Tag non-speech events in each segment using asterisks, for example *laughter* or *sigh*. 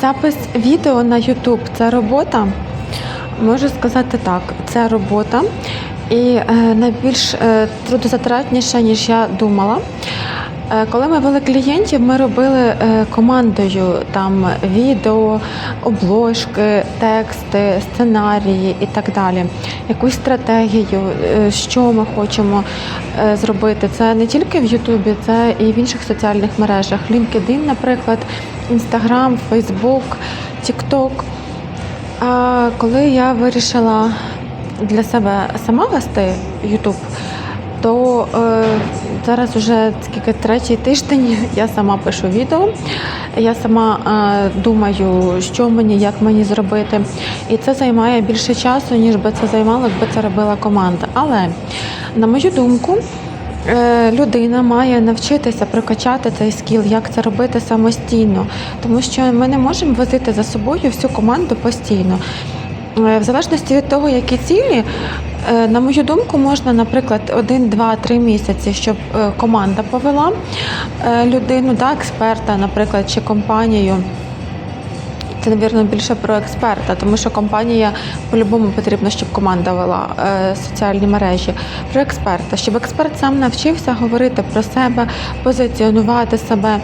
Запис відео на YouTube це робота. Можу сказати так, це робота і е, найбільш е, трудозатратніша, ніж я думала. Е, Коли ми вели клієнтів, ми робили командою там відео, обложки, тексти, сценарії і так далі. Якусь стратегію, що ми хочемо зробити. Це не тільки в Ютубі, це і в інших соціальних мережах. LinkedIn, наприклад, Instagram, Facebook, TikTok. А коли я вирішила для себе сама вести YouTube, то е, зараз вже скільки третій тиждень *laughs* я сама пишу відео, я сама е, думаю, що мені, як мені зробити. І це займає більше часу, ніж би це займало, якби це робила команда. Але на мою думку, людина має навчитися прокачати цей скіл, як це робити самостійно, тому що ми не можемо возити за собою всю команду постійно. Е, В залежності від того, які цілі, е, на мою думку, можна, наприклад, один, два, три місяці, щоб е, команда повела е, людину, да, експерта, наприклад, чи компанію. Це, навірно, більше про експерта, тому що компанія по-любому потрібно, щоб команда вела е, соціальні мережі. Про експерта, щоб експерт сам навчився говорити про себе, позиціонувати себе.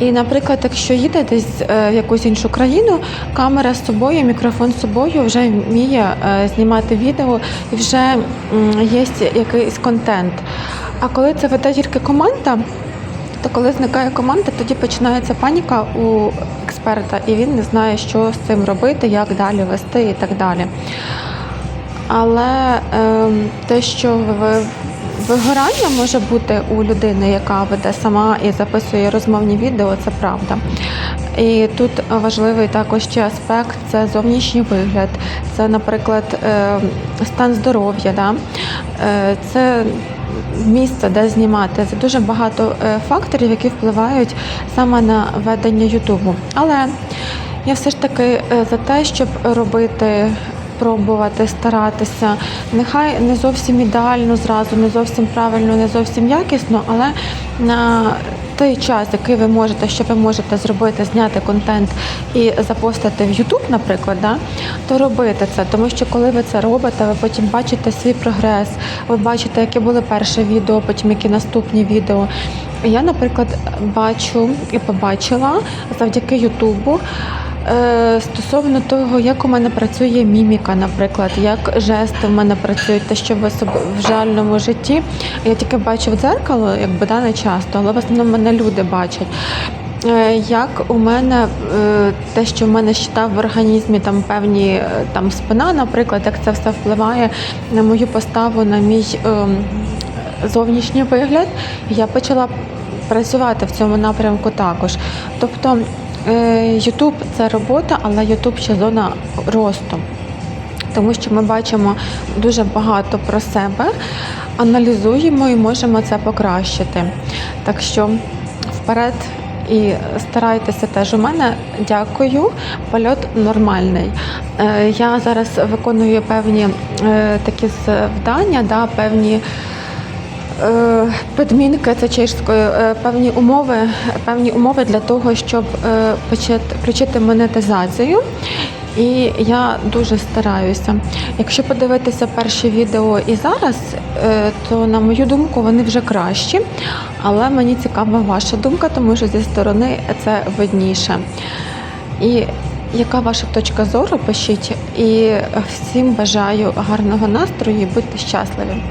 І, наприклад, якщо їде десь е, в якусь іншу країну, камера з собою, мікрофон з собою вже вміє е, знімати відео і вже є якийсь контент. А коли це веде тільки команда, то коли зникає команда, тоді починається паніка у експерта, і він не знає, що з цим робити, як далі вести і так далі. Але е, те, що ви- вигорання може бути у людини, яка веде сама і записує розмовні відео, це правда. І тут важливий також ще аспект це зовнішній вигляд, це, наприклад, ем, стан здоров'я. Да? Е, Це місце, де знімати. Це дуже багато е, факторів, які впливають саме на ведення Ютубу. Але я все ж таки е, за те, щоб робити. Пробувати старатися, нехай не зовсім ідеально зразу, не зовсім правильно, не зовсім якісно, але на той час, який ви можете, що ви можете зробити, зняти контент і запостити в YouTube, наприклад, да, то робити це. Тому що коли ви це робите, ви потім бачите свій прогрес, ви бачите, яке було перше відео, потім які наступні відео. Я, наприклад, бачу і побачила завдяки Ютубу. Е, Стосовно того, як у мене працює міміка, наприклад, як жести в мене працюють, те, що в в реальному житті. Я тільки бачу в дзеркало, якби да, не часто, але в основному мене люди бачать. Е, Як у мене е, те, що в мене щита в організмі, там певні там спина, наприклад, як це все впливає на мою поставу, на мій ем, зовнішній вигляд, я почала працювати в цьому напрямку також. Тобто Ютуб це робота, але Ютуб ще зона росту. Тому що ми бачимо дуже багато про себе, аналізуємо і можемо це покращити. Так що вперед і старайтеся теж. У мене дякую, польот нормальний. Е, Я зараз виконую певні е, такі завдання, да, певні. Е, Підмінки це чешською, е, певні умови, певні умови для того, щоб е, включити монетизацію. І я дуже стараюся. Якщо подивитися перші відео і зараз, то на мою думку вони вже кращі. Але мені цікава ваша думка, тому що зі сторони це видніше. І яка ваша точка зору? Пишіть. І всім бажаю гарного настрою і будьте щасливі.